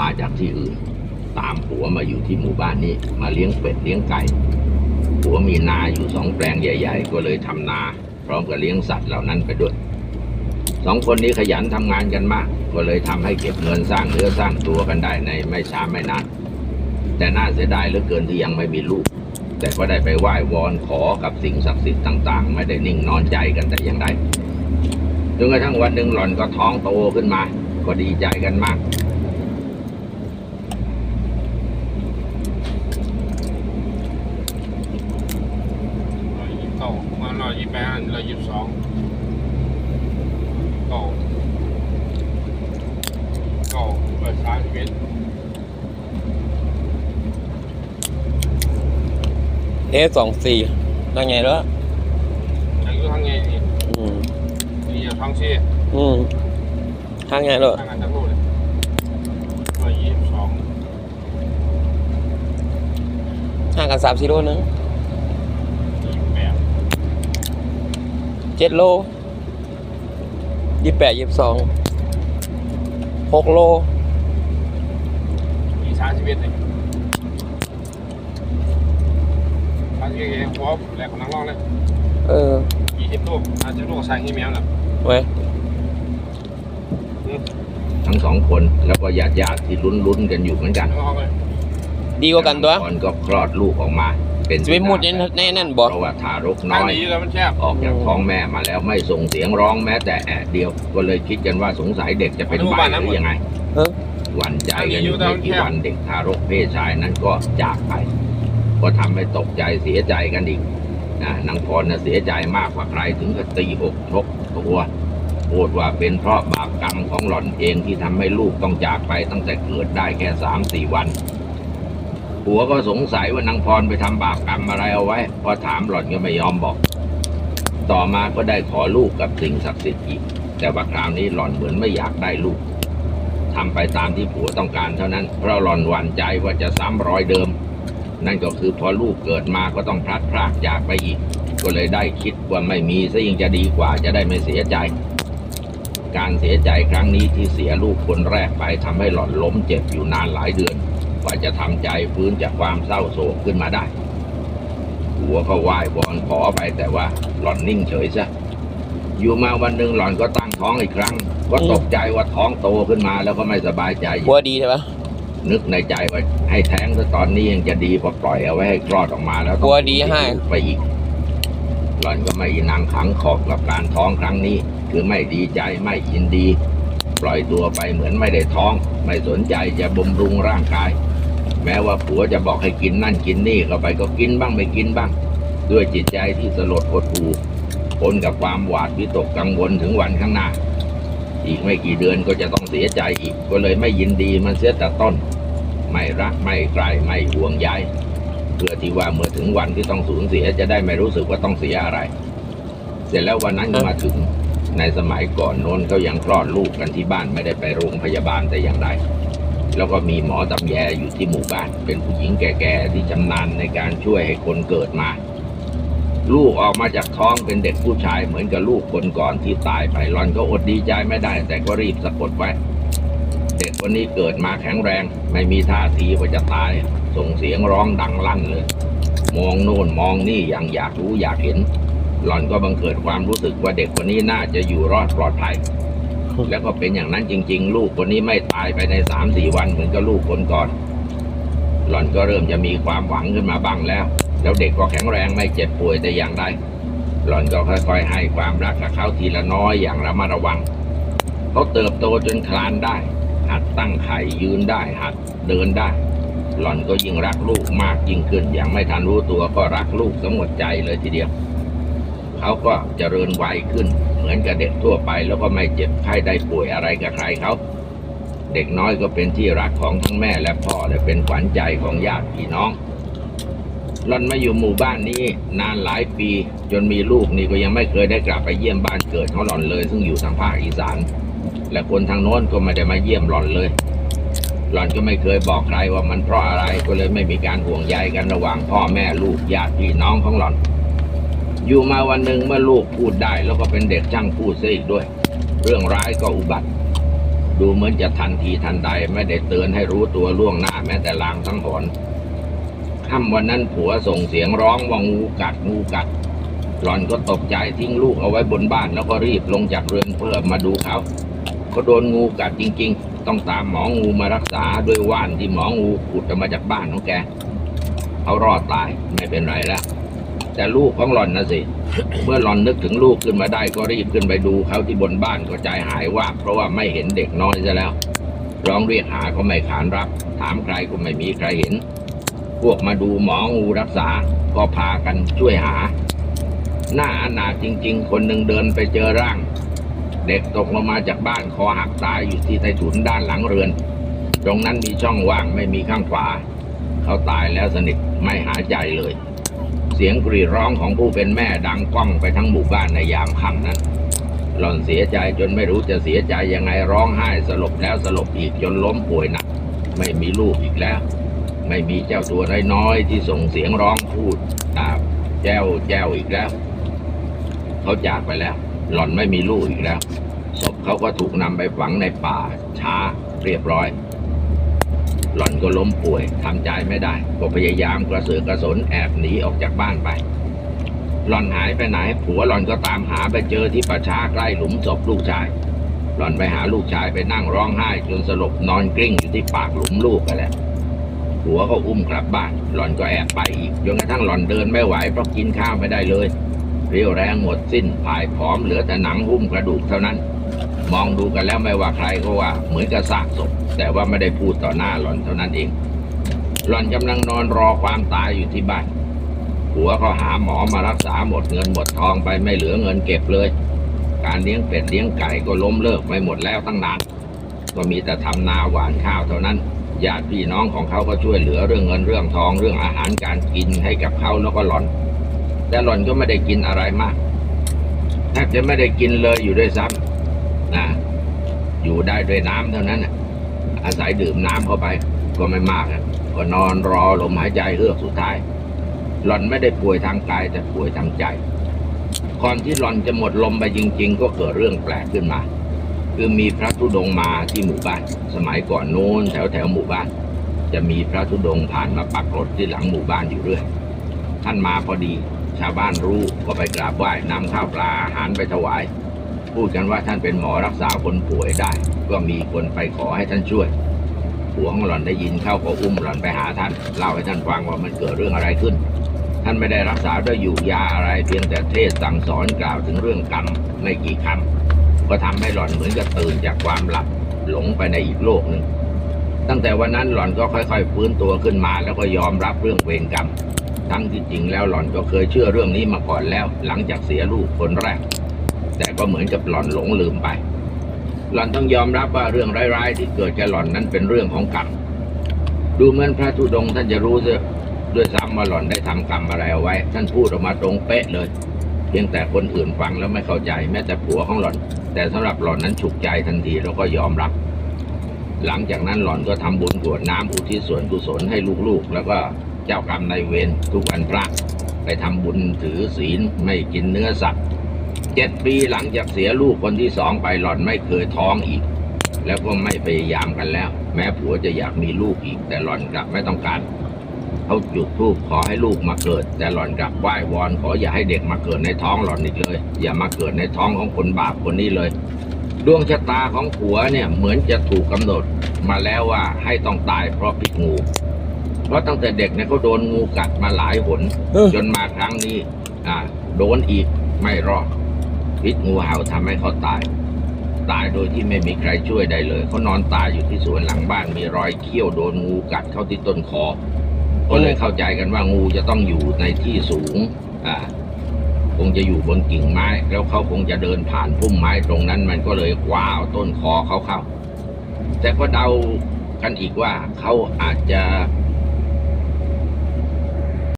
มาจากที่อื่น ตามผัวมาอยู่ที่หมู่บ้านนี้ มาเลี้ยงเป็ดเลี้ยงไก่ผัวมีนาอยู่สองแปลงใหญ่ ๆ ก็เลยทำนา พร้อมกับเลี้ยงสัตว์เหล่านั้นไปด้วยสองคนนี้ขยันทำงานกันมาก ก็เลยทำให้เก็บเงินสร้างเนื้อสร้างตัวกันได้ในไม่ช้าไม่นานแต่น่าเสียดายเหลือเกินที่ยังไม่มีลูก แต่ก็ได้ไปไหว้วอนขอกับสิ่งศักดิ์สิทธิ์ต่าง ๆ ไม่ได้นิ่งนอนใจกันแต่อย่างใดจนกระทั่งวันหนึ่งหล่อนก็ท้องโตขึ้นมา ก็ดีใจกันมาก ร้อยยี่สิบเก้ามาร้อยยี่สิบแปดร้อยยี่สิบสองเก้าเก้าร้อยสามสิบเอ็ดเอสองสี่นั่งไงแล้วยังอยู่ทางไงนี่อืมนี่อยู่ทางซี่อืมทางไงแล้วทางอันตะพูเลยร้อยยี่สิบสองห่างกันสามสี่โลนึง ยี่สิบแปด เจ็ดโลยี่แปดยี่สองหกโลยี่สามสิบเอ็ดเลยสามสิบเอ็ดเองหัวแหลกของนักร้องเลยเออยี่สิบลูกอาจจะลูกใส่ให้แมวน่ะไว้ทั้งสองคนแล้วก็ญาติญาติๆที่ลุ้นๆกันอยู่เหมือนกันนักร้องเลยดีกว่ากันตัวก่อนก็คลอดลูกออกมา เป็นจะไปมุดในในนั่นบอกเพราะว่าทารกทาน้งอยนี้แล้วมันแคบออกจากท้องแม่มาแล้วไม่ส่งเสียงร้องแม้แต่แอะเดียว ก็เลยคิดกันว่าสงสัยเด็กจะเป็นใบหรือยังไงเออหวั่นใจกันอยู่ไม่กี่วันเด็กทารกเพศชายนั้นก็จากไป ก็ทำให้ตกใจเสียใจกันอีกนะนางพรน่ะเสียใจมากกว่าใครถึงกับตีอกชกตัวพูดว่าเป็นเพราะบาปกรรมของหล่อนเองที่ทำให้ลูกต้องจากไปตั้งแต่เกิดได้แค่สามสี่วัน ผัวก็สงสัยว่านางพรไปทำบาปกรรมอะไรเอาไว้ พอถามหล่อนก็ไม่ยอมบอก ต่อมาก็ได้ขอลูกกับสิ่งศักดิ์สิทธิ์อีก แต่ว่าคราวนี้หล่อนเหมือนไม่อยากได้ลูกทำไปตามที่ผัวต้องการเท่านั้น เพราะหล่อนหวั่นใจว่าจะซ้ำรอยเดิม นั่นก็คือพอลูกเกิดมาก็ต้องพลัดพรากจากไปอีก ก็เลยได้คิดว่าไม่มีซะยิ่งจะดีกว่าจะได้ไม่เสียใจ การเสียใจครั้งนี้ที่เสียลูกคนแรกไปทำให้หล่อนล้มเจ็บอยู่นานหลายเดือน ว่าจะทำใจฟื้นจากความเศร้าโศกขึ้นมาได้ หัวก็ไหว้วอนขอไปแต่ว่าหล่อนนิ่งเฉยซะอยู่มาวันหนึ่งหล่อนก็ตั้งท้องอีกครั้ง ก็ตกใจว่าท้องโตขึ้นมาแล้วก็ไม่สบายใจอยู่หัวดีใช่ปะนึกในใจว่าให้แท้งซะตอนนี้ยังจะดีพอปล่อยเอาไว้ให้คลอดออกมาแล้วหัวดีให้ไปอีก หล่อนก็ไม่นางขังขอบกับการท้องครั้งนี้ คือไม่ดีใจไม่ยินดี ปล่อยตัวไปเหมือนไม่ได้ท้อง ไม่สนใจจะบำรุงร่างกาย แม้ว่าผัวจะบอกให้กินนั่นกินนี่เข้าไปก็กินบ้างไม่กินบ้าง ด้วยจิตใจที่สลดหดหู่ปนกับความหวาดวิตกกังวลถึงวันข้างหน้า อีกไม่กี่เดือนก็จะต้องเสียใจอีก ก็เลยไม่ยินดีมันเสียแต่ต้น ไม่รักไม่ใครไม่ห่วงใยเพื่อที่ว่าเมื่อถึงวันที่ต้องสูญเสียจะได้ไม่รู้สึกว่าต้องเสียอะไร เสร็จแล้ววันนั้นก็มาถึงในสมัยก่อนโน้นเขายังคลอดลูกกันที่บ้านไม่ได้ไปโรงพยาบาลแต่อย่างใด แล้วก็มีหมอตำแยอยู่ที่หมู่บ้าน เป็นผู้หญิงแก่ๆที่ชำนาญในการช่วยให้คนเกิดมา ลูกออกมาจากท้องเป็นเด็กผู้ชายเหมือนกับลูกคนก่อนที่ตายไปหลอนก็อดดีใจไม่ได้ แต่ก็รีบสะกดไว้ เด็กคนนี้เกิดมาแข็งแรง ไม่มีท่าทีว่าจะตาย ส่งเสียงร้องดังลั่นเลย มองโน่นมองนี่อย่างอยากรู้อยากเห็นหล่อนก็บังเกิดความรู้สึกว่าเด็กคนนี้น่าจะอยู่รอดปลอดภัย แล้วก็เป็นอย่างนั้นจริง ๆ ลูกคนนี้ไม่ตายไปในสามสี่วันเหมือนกับลูกคนก่อน หล่อนก็เริ่มจะมีความหวังขึ้นมาบ้างแล้ว แล้วเด็กก็แข็งแรงไม่เจ็บป่วยแต่อย่างใดหล่อนก็ค่อย ๆ ให้ความรักกับเขาทีละน้อยอย่างระมัดระวังเขาเติบโตจนคลานได้ หัดตั้งไข่ยืนได้หัดเดินได้ หล่อนก็ยิ่งรักลูกมากยิ่งขึ้นอย่างไม่ทันรู้ตัวก็รักลูกสมหมดใจเลยทีเดียว เขาก็เจริญวัยขึ้น เหมือนกับเด็กทั่วไป แล้วก็ไม่เจ็บไข้ได้ป่วยอะไรกับใครเขาเด็กน้อยก็เป็นที่รักของทั้งแม่และพ่อและเป็นขวัญใจของญาติพี่น้องหล่อนมาอยู่หมู่บ้านนี้นานหลายปี จนมีลูกนี่ก็ยังไม่เคยได้กลับไปเยี่ยมบ้านเกิดของหล่อนเลย ซึ่งอยู่ทางภาคอีสาน และคนทางโน้นก็ไม่ได้มาเยี่ยมหล่อนเลย หล่อนก็ไม่เคยบอกใครว่ามันเพราะอะไรก็เลยไม่มีการห่วงใยกันระหว่างพ่อแม่ลูกญาติพี่น้องของหล่อน อยู่มาวันหนึ่งเมื่อลูกพูดได้ แล้วก็เป็นเด็กช่างพูดซะอีกด้วย เรื่องร้ายก็อุบัติ ดูเหมือนจะทันทีทันใดไม่ได้เตือนให้รู้ตัวล่วงหน้าแม้แต่ลางทั้งหอนค่ำวันนั้นผัวส่งเสียงร้องว่างูกัดงูกัด หล่อนก็ตกใจทิ้งลูกเอาไว้บนบ้านแล้วก็รีบลงจากเรือนเพื่อมาดูเขาเขาโดนงูกัดจริง ๆ ต้องตามหมองูมารักษาด้วยว่านที่หมองูขุดออกมาจากบ้านของแกเขารอดตายไม่เป็นไรแล้ว แต่ลูกของหล่อนนะสิ เมื่อหล่อนนึกถึงลูกขึ้นมาได้ก็รีบขึ้นไปดูเขาที่บนบ้านก็ใจหายว่าบเพราะว่าไม่เห็นเด็กน้อยซะแล้ว ร้องเรียกหาก็ไม่ขานรับ ถามใครก็ไม่มีใครเห็น พวกมาดูหมองูรักษา ก็พากันช่วยหา หน้าอนาจริง ๆ คนหนึ่งเดินไปเจอร่าง เด็กตกลงมาจากบ้านคอหักตายอยู่ที่ใต้ถุนด้านหลังเรือน ตรงนั้นมีช่องว่างไม่มีข้างฝาเขาตายแล้วสนิทไม่หายใจเลย เสียงกรีดร้องของผู้เป็นแม่ดังก้องไปทั้งหมู่บ้านในยามค่ำนั้น หล่อนเสียใจจนไม่รู้จะเสียใจยังไงร้องไห้สลบแล้วสลบอีกจนล้มป่วยหนัก ไม่มีลูกอีกแล้ว ไม่มีเจ้าตัวน้อยๆที่ส่งเสียงร้องพูดตาแจ้วแจ้วอีกแล้ว เขาจากไปแล้ว หล่อนไม่มีลูกอีกแล้วศพเขาก็ถูกนำไปฝังในป่าช้าเรียบร้อย หล่อนก็ล้มป่วยทำใจไม่ได้ ก็พยายามกระเสือกกระสนแอบหนีออกจากบ้านไป หล่อนหายไปไหน ผัวหล่อนก็ตามหาไปเจอที่ป่าช้าใกล้หลุมศพลูกชาย หล่อนไปหาลูกชายไปนั่งร้องไห้จนสลบนอนกลิ้งอยู่ที่ปากหลุมลูกไปแหละผัวก็อุ้มกลับบ้าน หล่อนก็แอบไปอีกจนกระทั่งหล่อนเดินไม่ไหวเพราะกินข้าวไม่ได้เลย เรียวแรงหมดสิ้นผายผอมเหลือแต่หนังหุ้มกระดูกเท่านั้น มองดูกันแล้วไม่ว่าใครก็ว่า เหมือนกับซากศพแต่ว่าไม่ได้พูดต่อหน้าหล่อนเท่านั้นเอง หล่อนกำลังนอนรอความตายอยู่ที่บ้านผัวก็หาหมอมารักษาหมดเงินหมดทองไปไม่เหลือเงินเก็บเลย การเลี้ยงเป็ดเลี้ยงไก่ก็ล้มเลิกไปหมดแล้วตั้งนานก็มีแต่ทำนาหวานข้าวเท่านั้นญาติพี่น้องของเขาก็ช่วยเหลือเรื่องเงินเรื่องทองเรื่องอาหารการกินให้กับเขาแล้วก็หล่อน แต่หล่อนก็ไม่ได้กินอะไรมากแทบจะไม่ได้กินเลยอยู่ด้วยซ้ำ นะอยู่ได้ด้วยน้ำเท่านั้นน่ะอาศัยดื่มน้ำเข้าไป ก็ไม่มากอะก็นอนรอลมหายใจเฮือกสุดท้าย หล่อนไม่ได้ป่วยทางกายแต่ป่วยทางใจก่อนที่หล่อนจะหมดลมไปจริง ๆ ก็เกิดเรื่องแปลกขึ้นมา คือมีพระธุดงมาที่หมู่บ้าน สมัยก่อนโน้นแถวแถวหมู่บ้าน จะมีพระธุดงผ่านมาปักกรดที่หลังหมู่บ้านอยู่เรื่อย ท่านมาพอดี ชาวบ้านรู้ก็ไปกราบไหว้นำข้าวปลาอาหารไปถวาย พูดกันว่าท่านเป็นหมอรักษาคนป่วยได้ ก็มีคนไปขอให้ท่านช่วยผัวของหล่อนได้ยินเข้าก็อุ้มหล่อนไปหาท่าน เล่าให้ท่านฟังว่ามันเกิดเรื่องอะไรขึ้น ท่านไม่ได้รักษาด้วยอยู่ยาอะไรเพียงแต่เทศสั่งสอนกล่าวถึงเรื่องกรรมไม่กี่คำก็ทำให้หล่อนเหมือนกับตื่นจากความหลับหลงไปในอีกโลกหนึ่งตั้งแต่วันนั้นหล่อนก็ค่อยๆฟื้นตัวขึ้นมาแล้วก็ยอมรับเรื่องเวรกรรม ทั้งที่จริงแล้วหล่อนก็เคยเชื่อเรื่องนี้มาก่อนแล้ว หลังจากเสียลูกคนแรก แต่ก็เหมือนกับหล่อนหลงลืมไป หล่อนต้องยอมรับว่าเรื่องร้ายๆ ที่เกิดแก่หล่อนนั้นเป็นเรื่องของกรรมดูเหมือนพระธุดงค์ท่านจะรู้เสียด้วยซ้ำว่าหล่อนได้ทำกรรมอะไรเอาไว้ ท่านพูดออกมาตรงเป๊ะเลย เพียงแต่คนอื่นฟังแล้วไม่เข้าใจแม้แต่ผัวของหล่อน แต่สำหรับหล่อนนั้นฉุกใจทันทีแล้วก็ยอมรับ หลังจากนั้นหล่อนก็ทำบุญกวดน้ำอุทิศส่วนกุศลให้ลูกๆ แล้วก็เจ้ากรรมนายเวรทุกวันพระ ไปทำบุญถือศีลไม่กินเนื้อสัตว์ เจ็ดปีหลังจากเสียลูกคนที่สองไปหล่อนไม่เคยท้องอีก แล้วก็ไม่พยายามกันแล้ว แม้ผัวจะอยากมีลูกอีก แต่หล่อนกลับไม่ต้องการเขาจุดธูปขอให้ลูกมาเกิด แต่หล่อนกลับไหว้วอนขออย่าให้เด็กมาเกิดในท้องหล่อนอีกเลย อย่ามาเกิดในท้องของคนบาปคนนี้เลย ดวงชะตาของผัวเนี่ยเหมือนจะถูกกำหนดมาแล้วว่าให้ต้องตายเพราะพิษงูเพราะตั้งแต่เด็กเนี่ยเขาโดนงูกัดมาหลายหนเออจนมาครั้งนี้ อ่า โดนอีกไม่รอด พิษงูเห่าทำให้เขาตาย ตายโดยที่ไม่มีใครช่วยได้เลย เขานอนตายอยู่ที่สวนหลังบ้านมีรอยเขี้ยวโดนงูกัดเข้าที่ต้นคอ ก็เลยเข้าใจกันว่างูจะต้องอยู่ในที่สูง อ่า คงจะอยู่บนกิ่งไม้ แล้วเขาคงจะเดินผ่านพุ่มไม้ตรงนั้น มันก็เลยคว้าเอาต้นคอเขาเข้า แต่ก็เดากันอีกว่าเขาอาจจะ